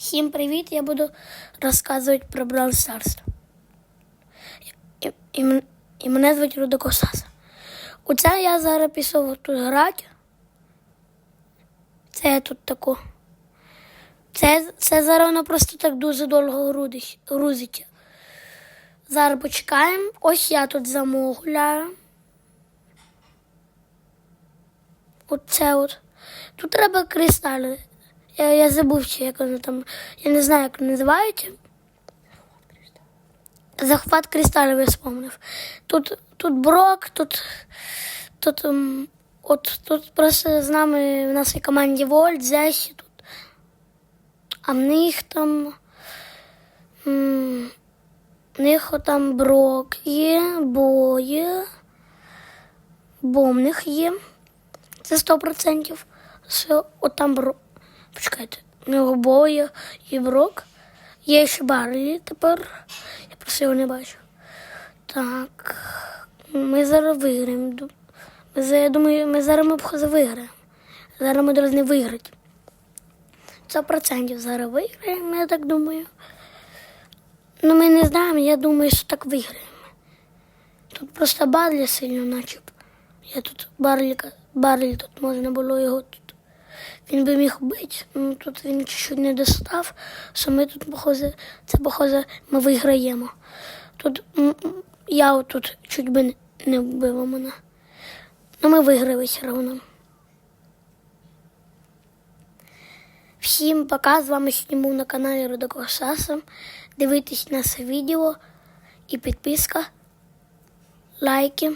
Всім привіт! Я буду розказувати про Brawl Stars. І, і, і мене звуть Рудокосаса. Оце я зараз пішов тут грати. Це я тут таку. Це, це зараз воно просто так дуже довго грузиться. Зараз почекаємо. Ось я тут замовляю. Оце от. Тут треба кристали. Я, я забув, чи як вони там. Я не знаю, як називаються. Захват кристалів я спомнив. Тут, тут брок, тут, тут, ем, от, тут просто з нами в нашій команді Вольт, Зесі тут. А в них там. В них там брок є, бо є. Бо в них є. Це 100%. Все, от там брок. Почекайте, в нього і брок. Є ще Барлі тепер. Я просто його не бачу. Так. Ми зараз виграємо. Ми, я думаю, ми зараз ми виграємо. Зараз ми повинні виграти. Це процентів зараз виграємо, я так думаю. Ну, ми не знаємо, я думаю, що так виграємо. Тут просто Барлі сильно начеб. Я тут Барліка, Барлі тут можна було його тут. Він би міг бити, ну тут він чуть-чуть не достав, що тут, похоже, це похоже, ми виграємо. Тут я тут чуть би не- вбила мене. Ну ми виграли все одно. Всім пока, з вами був на каналі Рудокосаса. Дивитесь наше відео і підписка, лайки.